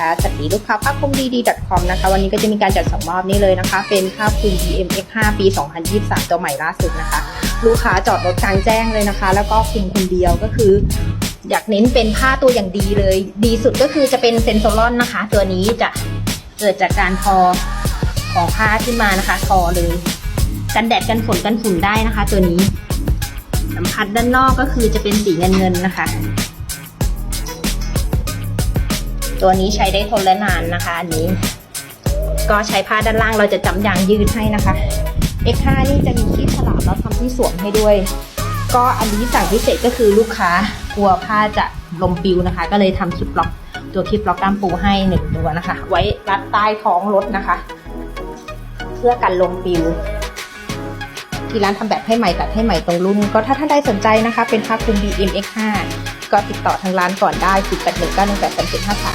นะคะสวัสดีลูกค้าภาคภูมิดี .com นะคะ วันนี้ก็จะมีการจัดส่งมอบนี่เลยนะคะ เป็นภาพภูมิ BMX5 ปี 2023 ตัวใหม่ล่าสุดนะคะ ลูกค้าจอดรถกลางแจ้งเลยนะคะ แล้วก็คุมคนเดียวก็คือ อยากเน้นเป็นผ้าตัวอย่างดีเลย ดีสุดก็คือจะเป็นเซนโซลอนนะคะ ตัวนี้จะเกิดจากการทอของผ้าขึ้นมานะคะทอเลย กันแดดกันฝนกันฝุ่นได้นะคะ ตัวนี้สัมผัสด้านนอกก็คือจะเป็นสีเงินเงินนะคะ ตัวนี้ใช้ได้ทนและนานนะคะ อันนี้ ก็ใช้ผ้าด้านล่างเราจะจำยางยืดให้นะคะ X5 นี่จะมีที่ฉลามแล้วทำที่สวมให้ด้วย ก็อันนี้สั่งพิเศษก็คือลูกค้ากลัวผ้าจะลมปิวนะคะ ก็เลยทำคลิปล็อกตัวคลิปล็อกกล้ามปูให้หนึ่งตัวนะคะ ไว้รัดใต้ท้องรถนะคะ เพื่อกันลมปิวที่ร้านทำแบบให้ใหม่ตัดให้ใหม่ตรงรุ่น ก็ถ้าท่านใดสนใจนะคะ เป็นผ้าคลุม BMX5 ก็ติดต่อทางร้านก่อนได้ 0819183753